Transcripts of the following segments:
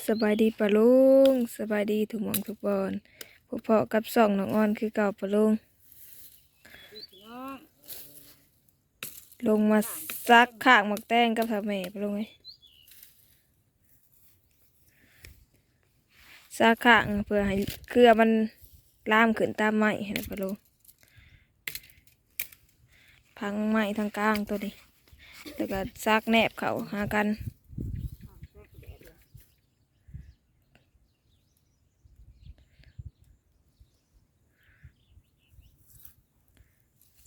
สบายดีปะลุงสบายดีทุกมองทุกบอนพบเพาะกับสองน้องอ่อนคือเก่าปะลุงลงมาซักข้างหมักแตงกับทาแม่ปะลุงเอ้ยซักข้างเพื่อให้เกลือมันล่ามขึ้นตามไม้เห็นปะลุงพังไม้ทางกลางตัวนี้แล้วก็ซักแนบเขาหากัน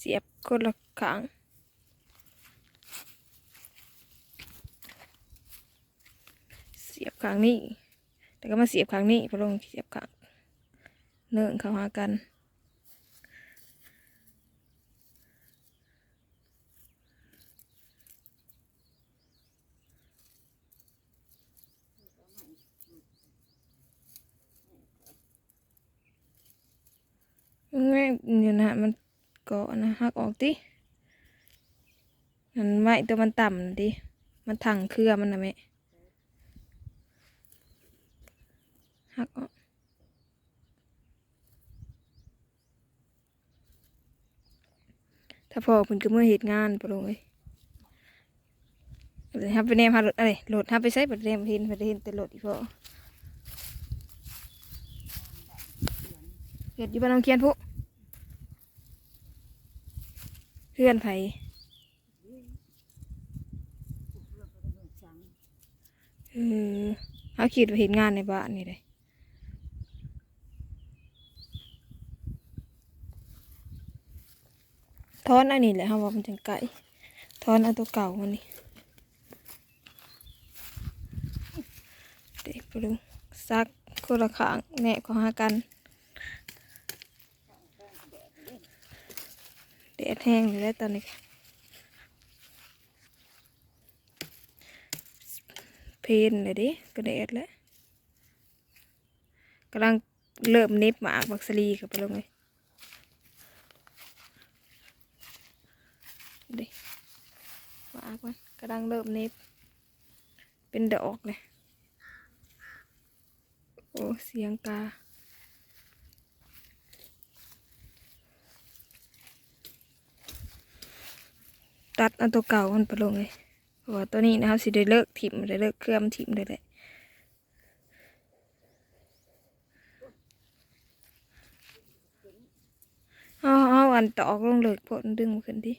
สียบคนละข้างเสียบข้างนี้แล้วก็มาเสียบข้างนี้พอลงเสียบข้างเนื่องเข้าหากันไม่เนี่ยนะมัน เกาะนะหักออกติมันไม่ตัวมันต่ำดิมันถังเครือมันนะแม่หักออกถ้าพอเพิ่นก็เมื่อเหตุงานปะลงเลยเลยฮับไปแนมหารถอะไรรถฮับไปใช้ประเด็นเห็นประเด็นแต่รถอีพอเกิดอยู่บ้านน้องเคียนพุ เพื่อนไผเออเขาคิดเห็นงานในบ้านนี่เลยทอนอันนี้แหละเขาบอกมันจังไก่ทอนเอาตัวเก่ามันนี่เด็กไปดูซักคนละข้างแหนกของหากัน ดดแห้งอยู่แล้วตอนนี้เพนเลยดิกระเด็ดแล้วกำลังเริ่มเน็บหมากบักสลีกับไปลงเลยดิหมากมันกำลังเริ่มเน็บ เป็นดอกเลยโอ้เสียงกา ตัดเอาตัวเก่ามันไปลงเลยเพราะว่าตัวนี้นะครับสิได้เลิกถิ่มได้เลิกเคลื่อมถิ่มได้แหละเอาเอาอันตอกลงเลิกพอมันดึงมาขึ้นดิ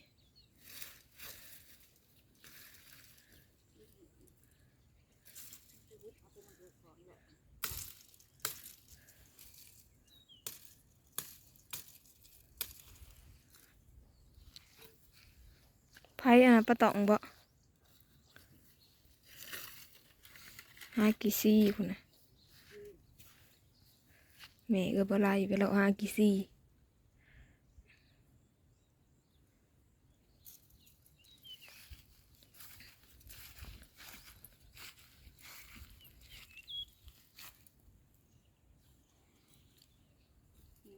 พ่อะปะตองบ่หากี่ซี่พุ่นนะแม่ก็บลายไปแล้วหากี่ซี่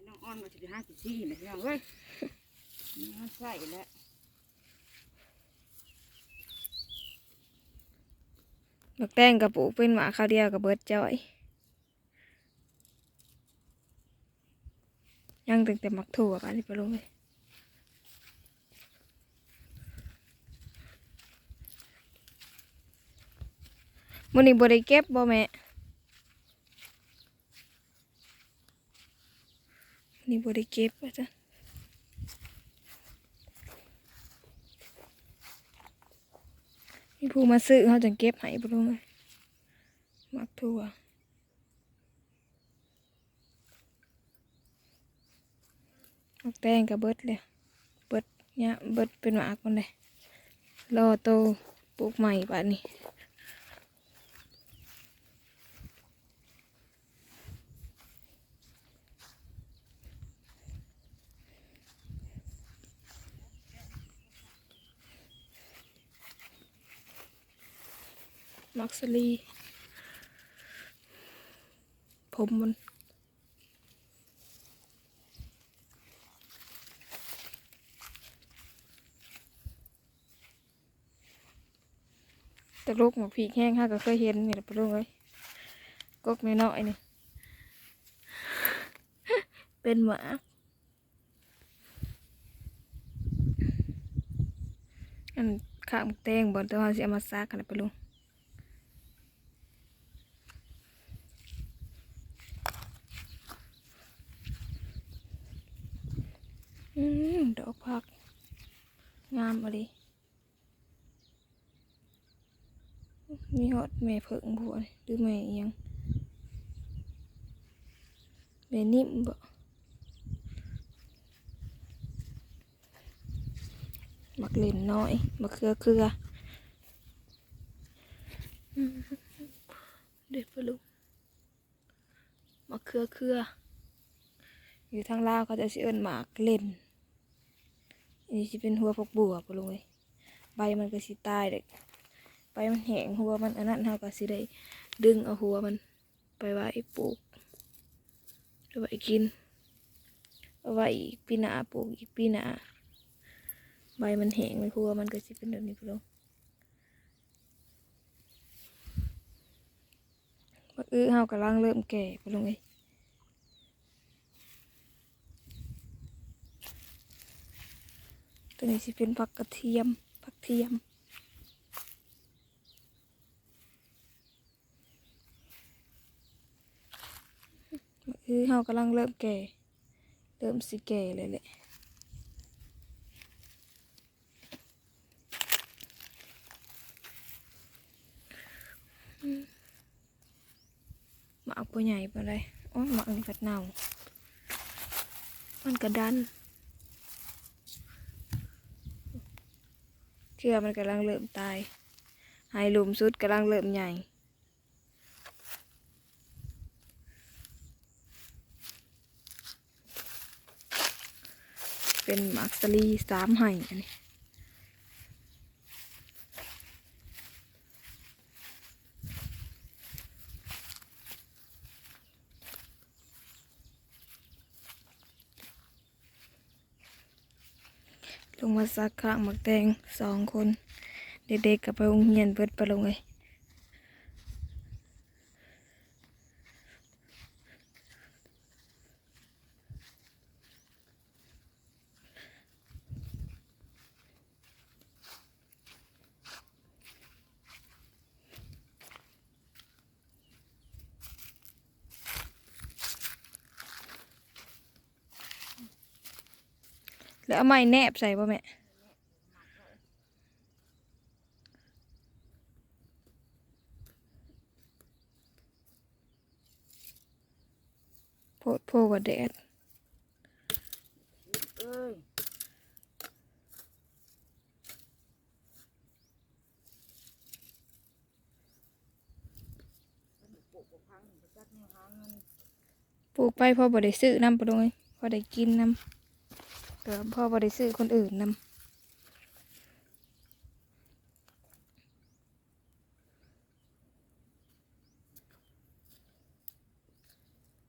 น้องอ้อนมาสิบห้าสิบสี่นะพี่น้องเอ้ยน้องใส่แล้ว บักแตงกับปูเป็นหมาข้าวเดียวกับเบิร์ดจอยยังตั้งแต่มักถั่วกันที่ไปลงเลยมันนี่บริเก็บบ่แม่นี่บริเก็บว่าจ้ะ มีผู้มาซื้อเขาจังเก็บให้บ่ลงเลยมักทั่วมักแตงกับเบิดเลยเบิดเนี่ยเบิดเป็นหมากมันเลยรอโตปลูกใหม่ป่านนี้ มักสลีผมมันต่ลูกหมกผีแห้งข้าก็เคยเห็นนี่แหละปลูกเอ้ยกกน้อยนี่ เป็นหมาอันข้างเตงบนตัวเสิเอามาซักกันไปลุง อืมดอกผัก งามอะดิมีฮอดแม่เผิงบัวนี่หรือแม่อิหยังแม่นิ่มบ่มักเล่นน้อยมักเครือเครืออืมเด็ดปะลูกมักเครือเครืออยู่ทางลาวเขาจะสิเอิ้นหมากเล่นอั นนี้จะเป็นหัวพวกบัวปะลุงเอ้ยใบมันก็สิตายเด็กใบมันแห้งหัวมันอันนั้นเราก็สิได้ดึงเอาหัวมันไปไว้ปลูกเอาไว้กินเอาไว้อีกปีหน้าปลูกอีกปีหน้าใบมันแห้งมันหัวมันก็สิเป็นแบบนี้ปะลุงบักอื้อเฮากำลังเริ่มแก่ปะลุงเอ้ย ตัวนี้สิเป็นผักกระเทียมผักเทียมคือเฮากำลังเริ่มแก่ เริ่มสิแก่เลยแหละหมากปัวใหญ่ปะไรโอ้หมากนี่กัดเน่ามันกระดัน เชื่อมันกำลังเริ่มตายไฮลุมสุดกำลังเริ่มใหญ่เป็นมักซลีสามไห่อันนี้ ลงมาซักข้างหมักแตงสองคน เด็กๆกับไปโรงเรียนเบิดไปลงเลย แล้วเอาไม้แนบใส่ป่ะแม่โพดโพกับแดดเอ้ยปลูกปลูกพังไปจักแนวหาเงินปลูกไปพ่อบ่ได้ซื้อน้ำปะดงเอ้ยพ่อได้กินน้ำ แต่ว่าพ่อบ่ได้ซื้อคนอื่นน้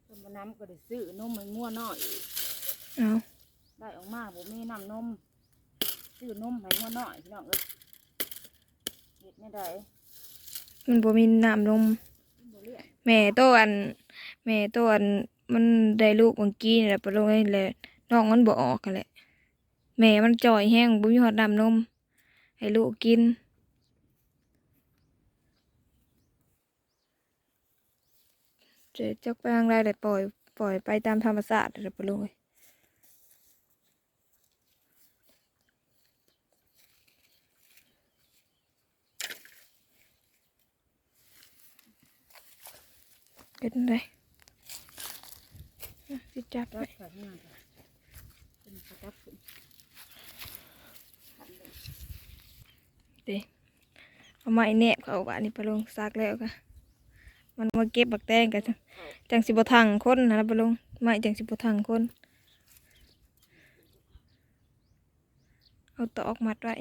ต้นมะน้ำก็ได้ซื้อนมมันมั่วน้อยำเอาได้ออกมาผมมีน้ำนมซื้อนมให้มั่วน้อยพี่น้องเอ้ยเห็ดไม่ได้มันบ่มีน้ำนมบ่เลี้ยงแม่โตอัน แม่โตอันมันได้ลูกเมื่อกี้นี่แหละปะดงเอ้ยแหละน้องมันบ่ออกกันแหละ แม่มันจ่อยแห้งบ่มีฮอดนำนม ให้ลูกกิน เจะจักไปทางไรเลยปล่อย ปล่อยไปตามธรรมชาติเลยปลุงเอ้ยเป็นไรสิจับไว้บใส่ข้างหน้าก่อนเป็นกระจับขึ้น เด้เอาไม้แนบเขาบ้านนี่ปลงซักแล้วค่ะมันมาเก็บบักแตงกันจังจังสิบทังคนนะปลงไม้จังสิบทังคนเอาตอกมัดไว้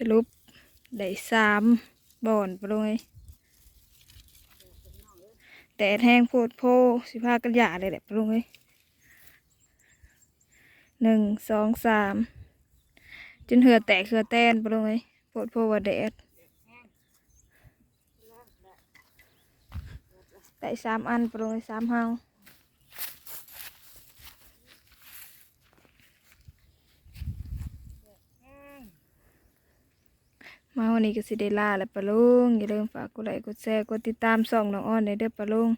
สรุปได้สามบ่อนปะลุงเอ้ยแดดแห้งโพดโพสิพากันหยาเลยแหละปะลุงเอ้ยหนึ่งสองสามจนเหือแตกเหือแตนปะลุงเอ้ยโพดโพว่าแดดได้สามอันปะลุงเอ้ยสามเฮา มาวันนี้ก็สิได้ลาแล้วปะลุงอย่าลืมฝากกดไลค์กดแชร์กดติดตามส่องน้องอ้อนในเด้อปะลุง